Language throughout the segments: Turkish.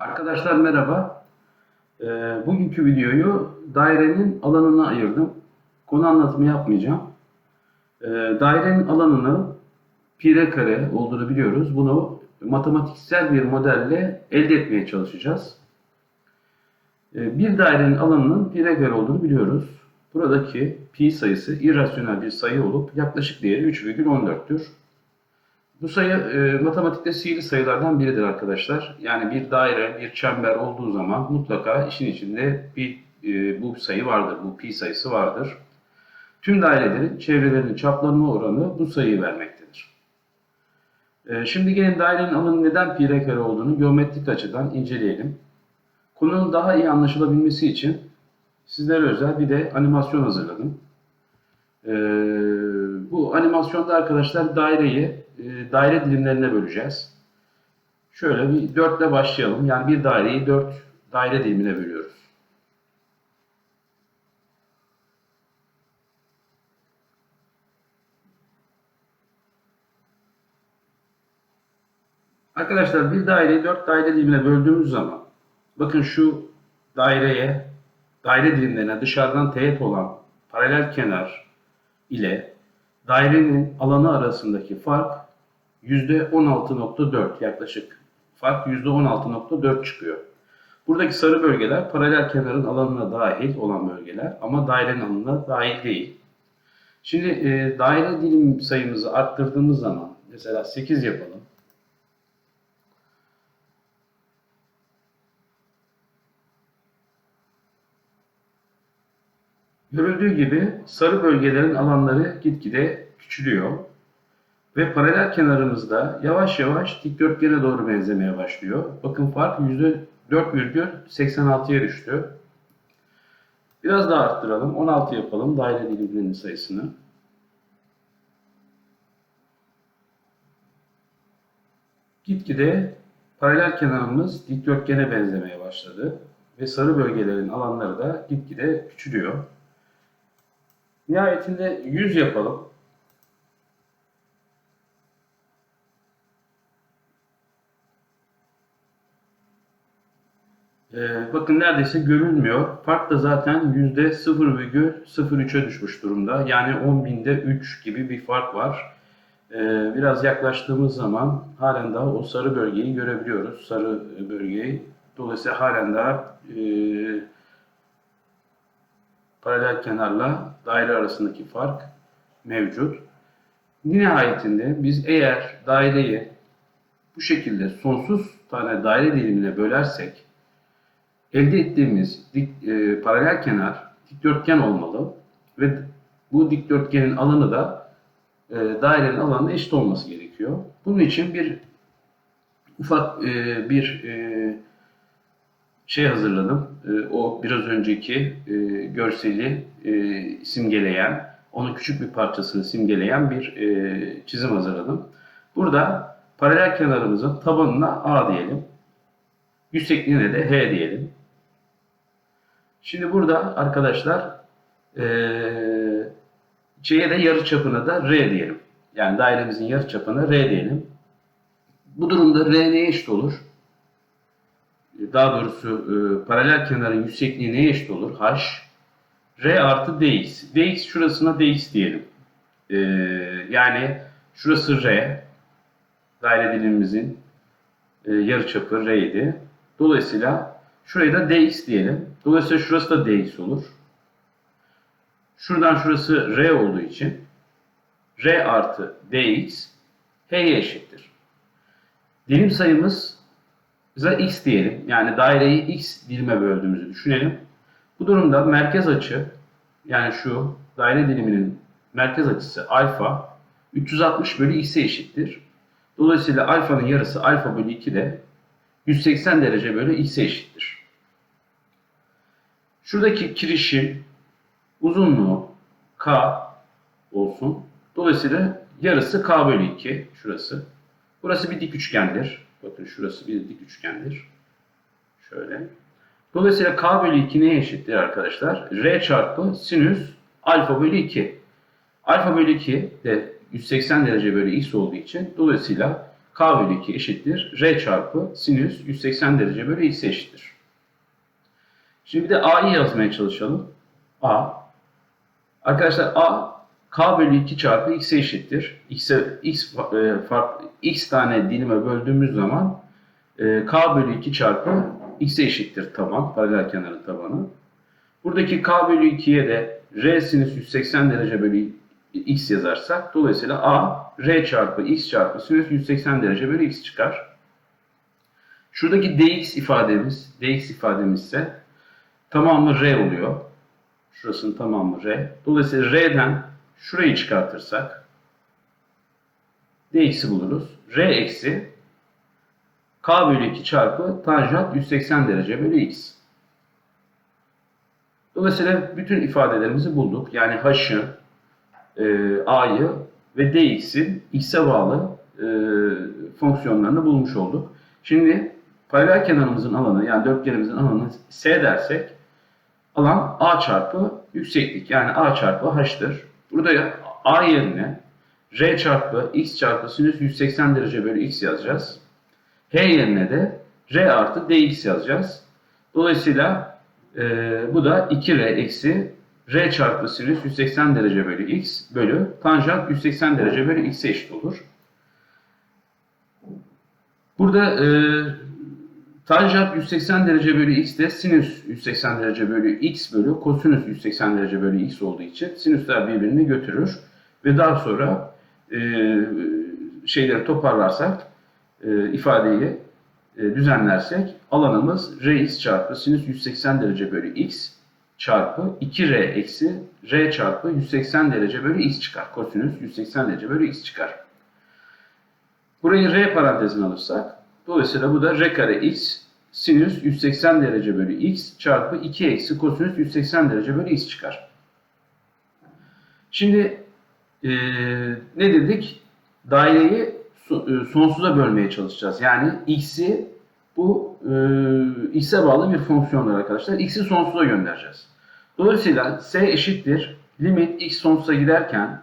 Arkadaşlar merhaba. Ee, bugünkü videoyu dairenin alanına ayırdım. Konu anlatımı yapmayacağım. Ee, dairenin alanını pi r kare olduğunu biliyoruz. Bunu matematiksel bir modelle elde etmeye çalışacağız. Ee, bir dairenin alanının pi r kare olduğunu biliyoruz. Buradaki pi sayısı irrasyonel bir sayı olup yaklaşık değeri 3,14'tür. Bu sayı e, matematikte sihirli sayılardan biridir arkadaşlar. Yani bir daire, bir çember olduğu zaman mutlaka işin içinde bir e, bu sayı vardır, bu pi sayısı vardır. Tüm dairelerin çevrelerinin çaplarına oranı bu sayıyı vermektedir. E, şimdi gelin dairenin alanı neden pi kare olduğunu geometrik açıdan inceleyelim. Konunun daha iyi anlaşılabilmesi için sizlere özel bir de animasyon hazırladım. Ee, bu animasyonda arkadaşlar daireyi e, daire dilimlerine böleceğiz. Şöyle bir 4 ile başlayalım. Yani bir daireyi 4 daire dilimine bölüyoruz. Arkadaşlar bir daireyi 4 daire dilimine böldüğümüz zaman bakın şu daireye daire dilimlerine dışarıdan teğet olan paralel kenar ile dairenin alanı arasındaki fark %16.4 yaklaşık. Fark %16.4 çıkıyor. Buradaki sarı bölgeler paralel kenarın alanına dahil olan bölgeler ama dairenin alanına dahil değil. Şimdi e, daire dilim sayımızı arttırdığımız zaman mesela 8 yapalım. Görüldüğü gibi sarı bölgelerin alanları gitgide küçülüyor ve paralel kenarımızda yavaş yavaş dikdörtgene doğru benzemeye başlıyor. Bakın fark %4,86'ya düştü. Biraz daha arttıralım. 16 yapalım daire dilimlerinin sayısını. Gitgide paralel kenarımız dikdörtgene benzemeye başladı ve sarı bölgelerin alanları da gitgide küçülüyor. Nihayetinde 100 yapalım. Ee, bakın neredeyse görülmüyor. Fark da zaten %0,03'e düşmüş durumda. Yani 10.000'de 3 gibi bir fark var. Ee, biraz yaklaştığımız zaman halen daha o sarı bölgeyi görebiliyoruz. Sarı bölgeyi. Dolayısıyla halen daha e, paralel kenarla daire arasındaki fark mevcut. Nihayetinde biz eğer daireyi bu şekilde sonsuz tane daire dilimine bölersek elde ettiğimiz dik, e, paralel kenar dikdörtgen olmalı ve bu dikdörtgenin alanı da e, dairenin alanına eşit olması gerekiyor. Bunun için bir ufak e, bir e, şey hazırladım. E, o biraz önceki e, görseli e, simgeleyen, onun küçük bir parçasını simgeleyen bir e, çizim hazırladım. Burada paralel kenarımızın tabanına A diyelim. Yüksekliğine de H diyelim. Şimdi burada arkadaşlar e, şeye de yarı çapına da R diyelim. Yani dairemizin yarı çapına R diyelim. Bu durumda R neye eşit olur? daha doğrusu e, paralel kenarın yüksekliği neye eşit olur? H. R artı dx. dx şurasına dx diyelim. E, yani şurası R. Daire dilimimizin e, yarıçapı R idi. Dolayısıyla şuraya da dx diyelim. Dolayısıyla şurası da dx olur. Şuradan şurası R olduğu için R artı dx H'ye eşittir. Dilim sayımız bize x diyelim. Yani daireyi x dilime böldüğümüzü düşünelim. Bu durumda merkez açı yani şu daire diliminin merkez açısı alfa 360 bölü x'e eşittir. Dolayısıyla alfanın yarısı alfa bölü 2 de 180 derece bölü x'e eşittir. Şuradaki kirişin uzunluğu k olsun. Dolayısıyla yarısı k bölü 2 şurası. Burası bir dik üçgendir. Bakın şurası bir dik üçgendir. Şöyle. Dolayısıyla k bölü 2 neye eşittir arkadaşlar? r çarpı sinüs alfa bölü 2. Alfa bölü 2 de 180 derece bölü x olduğu için dolayısıyla k bölü 2 eşittir r çarpı sinüs 180 derece bölü x eşittir. Şimdi bir de a'yı yazmaya çalışalım. a. Arkadaşlar a k bölü 2 çarpı x'e eşittir. x'e x, e, fark, x tane dilime böldüğümüz zaman e, k bölü 2 çarpı x'e eşittir taban, paralel kenarın tabanı. Buradaki k bölü 2'ye de r sinüs 180 derece bölü x yazarsak dolayısıyla a r çarpı x çarpı sinüs 180 derece bölü x çıkar. Şuradaki dx ifademiz, dx ifademiz ise tamamı r oluyor. Şurasının tamamı r. Dolayısıyla r'den şurayı çıkartırsak dx'i buluruz. r eksi k bölü 2 çarpı tanjant 180 derece bölü x. Dolayısıyla bütün ifadelerimizi bulduk. Yani h'ı, e, a'yı ve dx'in x'e bağlı e, fonksiyonlarını bulmuş olduk. Şimdi paralel kenarımızın alanı yani dörtgenimizin alanı s dersek alan a çarpı yükseklik yani a çarpı h'tır. Burada a yerine r çarpı x çarpı sinüs 180 derece bölü x yazacağız. h yerine de r artı dx yazacağız. Dolayısıyla e, bu da 2r eksi r çarpı sinüs 180 derece bölü x bölü tanjant 180 derece bölü x'e eşit olur. Burada e, tanjant 180 derece bölü x de sinüs 180 derece bölü x bölü kosinüs 180 derece bölü x olduğu için sinüsler birbirini götürür. Ve daha sonra e, şeyleri toparlarsak e, ifadeyi e, düzenlersek alanımız rx çarpı sinüs 180 derece bölü x çarpı 2r eksi r çarpı 180 derece bölü x çıkar. Kosinüs 180 derece bölü x çıkar. Burayı r parantezine alırsak dolayısıyla bu da r kare x sinüs 180 derece bölü x çarpı 2 eksi kosinüs 180 derece bölü x çıkar. Şimdi e, ne dedik? Daireyi e, sonsuza bölmeye çalışacağız. Yani x'i bu e, x'e bağlı bir fonksiyonlar arkadaşlar. x'i sonsuza göndereceğiz. Dolayısıyla s eşittir limit x sonsuza giderken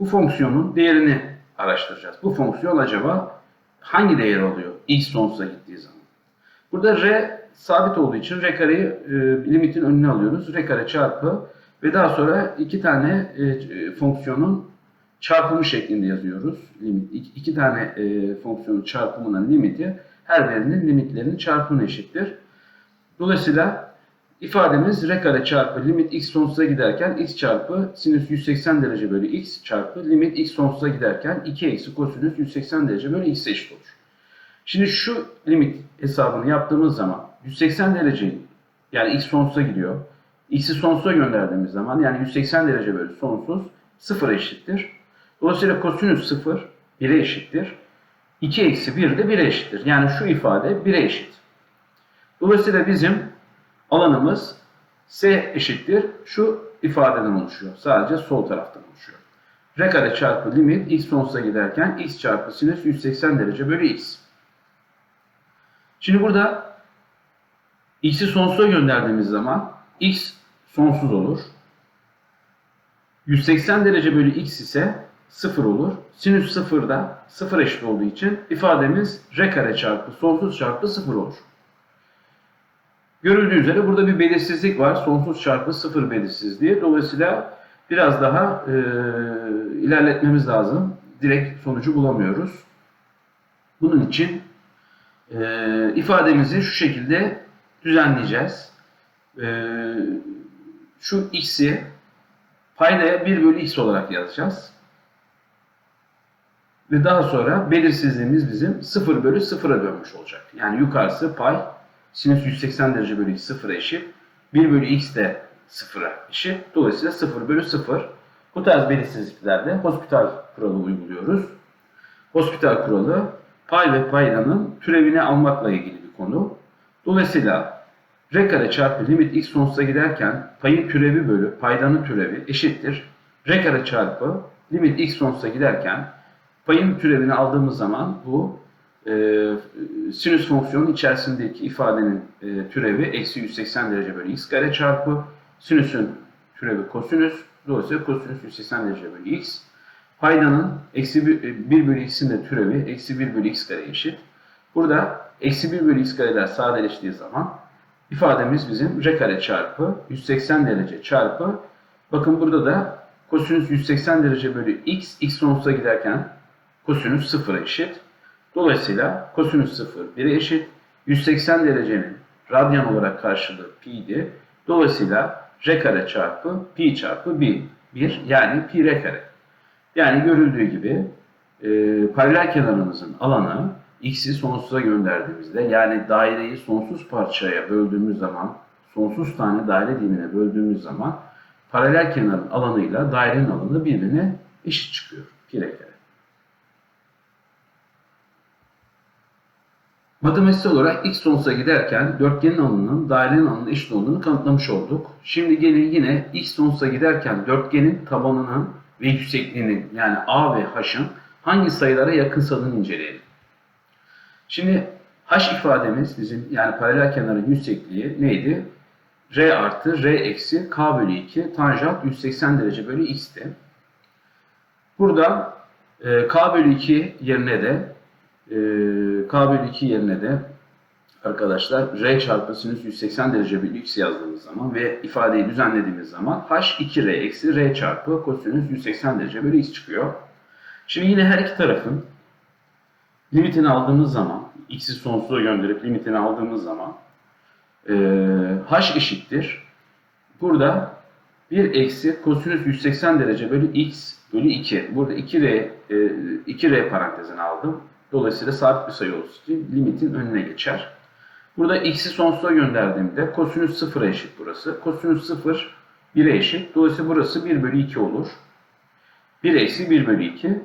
bu fonksiyonun değerini araştıracağız. Bu fonksiyon acaba hangi değer alıyor x sonsuza gittiği zaman? Burada r sabit olduğu için r kareyi e, limitin önüne alıyoruz. r kare çarpı ve daha sonra iki tane e, fonksiyonun çarpımı şeklinde yazıyoruz. Limit iki, iki tane e, fonksiyonun çarpımının limiti her birinin limitlerinin çarpımına eşittir. Dolayısıyla ifademiz r kare çarpı limit x sonsuza giderken x çarpı sinüs 180 derece bölü x çarpı limit x sonsuza giderken 2 eksi kosinüs 180 derece bölü x eşit olur. Şimdi şu limit hesabını yaptığımız zaman 180 derece yani x sonsuza gidiyor. x'i sonsuza gönderdiğimiz zaman yani 180 derece bölü sonsuz 0 eşittir. Dolayısıyla kosinüs 0 1'e eşittir. 2 eksi 1 de 1'e eşittir. Yani şu ifade 1'e eşit. Dolayısıyla bizim alanımız S eşittir. Şu ifadeden oluşuyor. Sadece sol taraftan oluşuyor. R kare çarpı limit x sonsuza giderken x çarpı sinüs 180 derece bölü x. Şimdi burada x'i sonsuza gönderdiğimiz zaman x sonsuz olur. 180 derece bölü x ise 0 olur. Sinüs 0 da 0 eşit olduğu için ifademiz r kare çarpı sonsuz çarpı 0 olur. Görüldüğü üzere burada bir belirsizlik var. Sonsuz çarpı 0 belirsizliği. Dolayısıyla biraz daha e, ilerletmemiz lazım. Direkt sonucu bulamıyoruz. Bunun için e, ifademizi şu şekilde düzenleyeceğiz. E, şu x'i paydaya 1 bölü x olarak yazacağız. Ve daha sonra belirsizliğimiz bizim 0 bölü 0'a dönmüş olacak. Yani yukarısı pay sinüs 180 derece bölü x 0'a eşit. 1 bölü x de 0'a eşit. Dolayısıyla 0 bölü 0. Bu tarz belirsizliklerde hospital kuralı uyguluyoruz. Hospital kuralı pay ve paydanın türevini almakla ilgili bir konu. Dolayısıyla r kare çarpı limit x sonsuza giderken payın türevi bölü paydanın türevi eşittir. r kare çarpı limit x sonsuza giderken payın türevini aldığımız zaman bu e, sinüs fonksiyonun içerisindeki ifadenin e, türevi eksi 180 derece bölü x kare çarpı sinüsün türevi kosinüs dolayısıyla kosinüs 180 derece bölü x Paydanın eksi 1, 1 bölü x'in de türevi eksi 1 bölü x kare eşit. Burada eksi 1 bölü x kareler sadeleştiği zaman ifademiz bizim r kare çarpı 180 derece çarpı bakın burada da kosinüs 180 derece bölü x x sonsuza giderken kosinüs 0'a eşit. Dolayısıyla kosinüs 0 1'e eşit. 180 derecenin radyan olarak karşılığı pi'di. Dolayısıyla r kare çarpı pi çarpı 1, 1 yani pi r kare. Yani görüldüğü gibi e, paralel kenarımızın alanı x'i sonsuza gönderdiğimizde yani daireyi sonsuz parçaya böldüğümüz zaman sonsuz tane daire dilimine böldüğümüz zaman paralel kenarın alanıyla dairenin alanı birbirine eşit çıkıyor. Pi r kare. Matematiksel olarak x sonsuza giderken dörtgenin alanının dairenin alanına eşit olduğunu kanıtlamış olduk. Şimdi gelin yine x sonsuza giderken dörtgenin tabanının ve yüksekliğinin yani a ve h'ın hangi sayılara yakınsadığını inceleyelim. Şimdi h ifademiz bizim yani paralel kenarın yüksekliği neydi? r artı r eksi k bölü 2 tanjant 180 derece bölü x'ti. Burada e, k bölü 2 yerine de e, k bölü 2 yerine de arkadaşlar r çarpı sinüs 180 derece bölü x yazdığımız zaman ve ifadeyi düzenlediğimiz zaman h 2r eksi r çarpı kosinüs 180 derece bölü x çıkıyor. Şimdi yine her iki tarafın limitini aldığımız zaman x'i sonsuza gönderip limitini aldığımız zaman e, h eşittir. Burada 1 eksi kosinüs 180 derece bölü x bölü 2. Burada 2r, e, 2r parantezine aldım. Dolayısıyla sabit bir sayı olduğu için limitin önüne geçer. Burada x'i sonsuza gönderdiğimde kosinüs 0'a eşit burası. Kosinüs 0 1'e eşit. Dolayısıyla burası 1 bölü 2 olur. 1 eksi 1 bölü 2.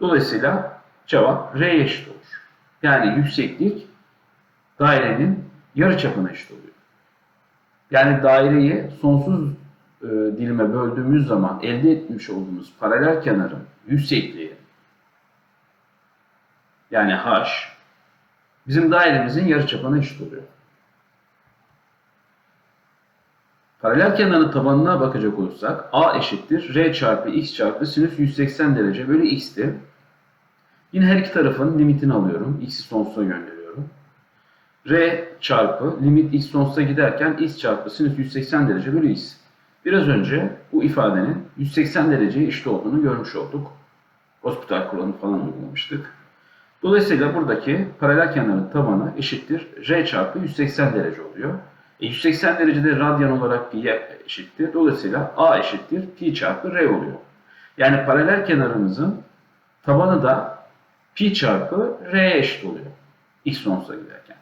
Dolayısıyla cevap r eşit olur. Yani yükseklik dairenin yarıçapına eşit oluyor. Yani daireyi sonsuz e, dilime böldüğümüz zaman elde etmiş olduğumuz paralel kenarın yüksekliği yani h bizim dairemizin yarıçapına eşit oluyor. Paralel kenarın tabanına bakacak olursak a eşittir r çarpı x çarpı sinüs 180 derece bölü x'ti. Yine her iki tarafın limitini alıyorum. x'i sonsuza gönderiyorum. r çarpı limit x sonsuza giderken x çarpı sinüs 180 derece bölü x. Biraz önce bu ifadenin 180 dereceye eşit olduğunu görmüş olduk. Hospital kuralını falan uygulamıştık. Dolayısıyla buradaki paralel kenarın tabanı eşittir r çarpı 180 derece oluyor. E 180 derecede radyan olarak pi'ye eşittir. Dolayısıyla a eşittir pi çarpı r oluyor. Yani paralel kenarımızın tabanı da pi çarpı r eşit oluyor. x sonsuza giderken.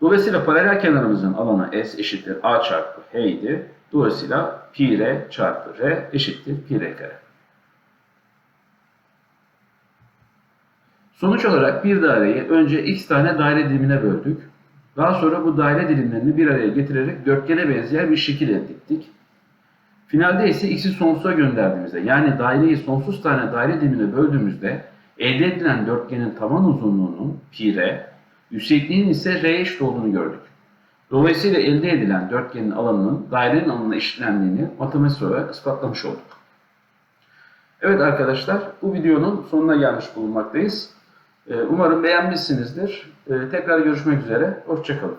Dolayısıyla paralel kenarımızın alanı s eşittir a çarpı h idi. Dolayısıyla pi r çarpı r eşittir pi r kare. Sonuç olarak bir daireyi önce x tane daire dilimine böldük. Daha sonra bu daire dilimlerini bir araya getirerek dörtgene benzeyen bir şekil elde ettik. Finalde ise x'i sonsuza gönderdiğimizde yani daireyi sonsuz tane daire dilimine böldüğümüzde elde edilen dörtgenin taban uzunluğunun pi yüksekliğinin ise r eşit olduğunu gördük. Dolayısıyla elde edilen dörtgenin alanının dairenin alanına eşitlendiğini matematiksel olarak ispatlamış olduk. Evet arkadaşlar bu videonun sonuna gelmiş bulunmaktayız. Ee, Umarım beğenmişsinizdir. Ee, Tekrar görüşmek üzere. Hoşçakalın.